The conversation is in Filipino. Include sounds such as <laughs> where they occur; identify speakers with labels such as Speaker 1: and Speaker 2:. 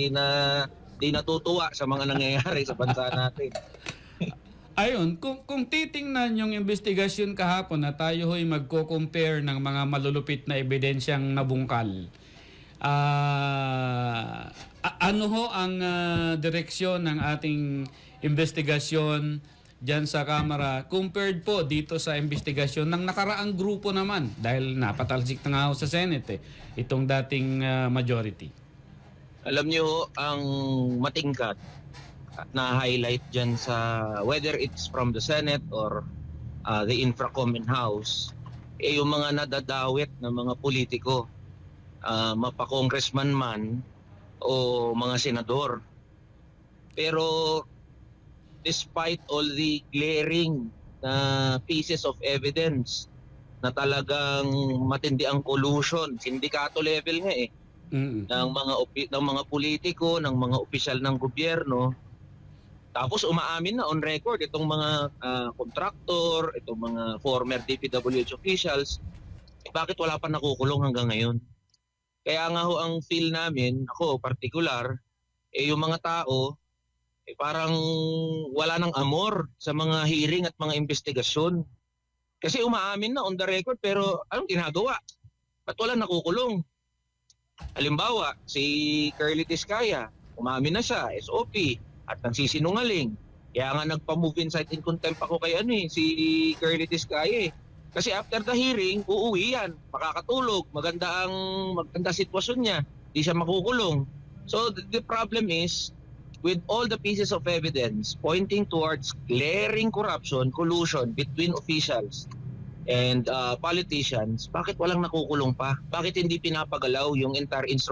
Speaker 1: hindi na hindi natutuwa sa mga nangyayari sa bansa natin. <laughs>
Speaker 2: Ayun, kung, kung titingnan yung investigasyon kahapon na tayo ho'y magko-compare ng mga malulupit na ebidensyang nabungkal, a- ano ho ang ah, direksyon ng ating investigasyon dyan sa Kamara compared po dito sa investigasyon ng nakaraang grupo naman dahil napatalsik na nga ho sa Senate eh, itong dating ah, majority.
Speaker 1: Alam niyo ang matingkat na highlight diyan sa whether it's from the Senate or uh, the Infracom in House eh yung mga nadadawit na mga politiko uh, mapa-congressman man o mga senador. Pero despite all the glaring na pieces of evidence na talagang matindi ang collusion, sindikato level nga eh
Speaker 2: Mm-mm.
Speaker 1: ng mga opi- ng mga politiko, ng mga opisyal ng gobyerno. Tapos umaamin na on record itong mga ah, contractor, itong mga former DPWH officials, eh, bakit wala pa nakukulong hanggang ngayon? Kaya nga ho ang feel namin, ako particular, eh yung mga tao, eh parang wala nang amor sa mga hearing at mga investigasyon. Kasi umaamin na on the record pero anong ginagawa? Ba't wala nakukulong? Halimbawa, si Curly Tiscaya, umamin na siya, SOP, at nagsisinungaling. Kaya nga nagpa-move in sight in contempt ako kay ano eh, si Curly Tiscaya eh. Kasi after the hearing, uuwi yan, makakatulog, maganda ang maganda sitwasyon niya, di siya makukulong. So the problem is, with all the pieces of evidence pointing towards glaring corruption, collusion between officials and uh, politicians, bakit walang nakukulong pa? Bakit hindi pinapagalaw yung entire instrument